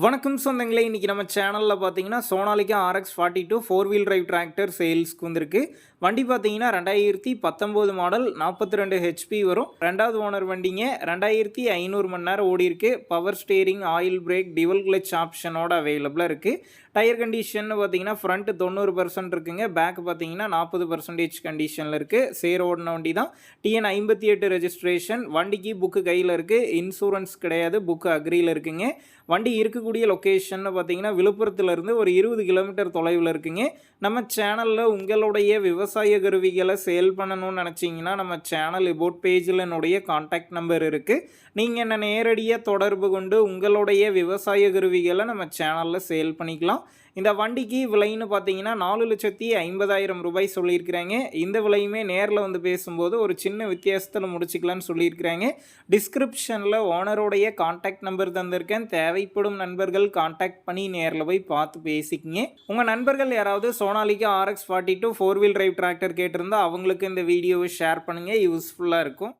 வணக்கம் சொந்தங்களே இன்றைக்கி நம்ம சேனலில் பார்த்தீங்கன்னா Sonalika R X forty two four wheel drive tractor சேல்ஸ்க்கு வந்திருக்கு. வண்டி பார்த்தீங்கன்னா ரெண்டாயிரத்தி பத்தொம்போது மாடல் நாற்பத்தி ரெண்டு ஹெச்பி வரும். ரெண்டாவது ஓனர் வண்டிங்க ரெண்டாயிரத்தி ஐநூறு மணி நேரம் ஓடி இருக்கு. Power steering oil brake dual clutch ஆப்ஷனோட அவைலபிளாக இருக்குது டயர் கண்டிஷன் பார்த்தீங்கன்னா ஃப்ரண்ட் தொண்ணூறு பர்சன்ட் இருக்குங்க. பேக் பார்த்தீங்கன்னா நாற்பது பர்சன்டேஜ் கண்டிஷனில் இருக்குது சேர் ஓடின வண்டி தான். டிஎன் ஐம்பத்தி எட்டு ரெஜிஸ்ட்ரேஷன் வண்டிக்கு புக்கு கையில் இருக்குது இன்சூரன்ஸ் கிடையாது. புக்கு அக்ரியில் இருக்குங்க. வண்டி இருக்கக்கூடிய லொக்கேஷன் பார்த்தீங்கன்னா விழுப்புரத்துலேருந்து ஒரு இருபது கிலோமீட்டர் தொலைவில் இருக்குங்க. நம்ம சேனலில் உங்களுடைய விவசாய கருவிகளை சேல் பண்ணணும்னு நினச்சிங்கன்னா நம்ம சேனல் இபோட் பேஜில் என்னுடைய காண்டாக்ட் நம்பர் இருக்குது நீங்கள் என்ன நேரடியாக தொடர்பு கொண்டு உங்களுடைய விவசாய கருவிகளை நம்ம சேனலில் சேல் பண்ணிக்கலாம். இந்த வண்டிக்கு விலைன்னு பார்த்தீங்கன்னா நாலு லட்சத்தி ஐம்பதாயிரம் ரூபாய் சொல்லியிருக்கிறாங்க. இந்த விலையுமே நேரில் வந்து பேசும்போது ஒரு சின்ன வித்தியாசத்தில் முடிச்சுக்கலான்னு சொல்லியிருக்கிறாங்க. டிஸ்கிரிப்ஷனில் ஓனருடைய காண்டாக்ட் நம்பர் தந்திருக்கேன். தேவைப்படும் நண்பர்கள் காண்டாக்ட் பண்ணி நேரில் போய் பார்த்து பேசிக்கிங்க. உங்கள் நண்பர்கள் யாராவது Sonalika R X forty two four wheel drive tractor கேட்டிருந்தா அவங்களுக்கு இந்த வீடியோவை ஷேர் பண்ணுங்கள் யூஸ்ஃபுல்லாக இருக்கும்.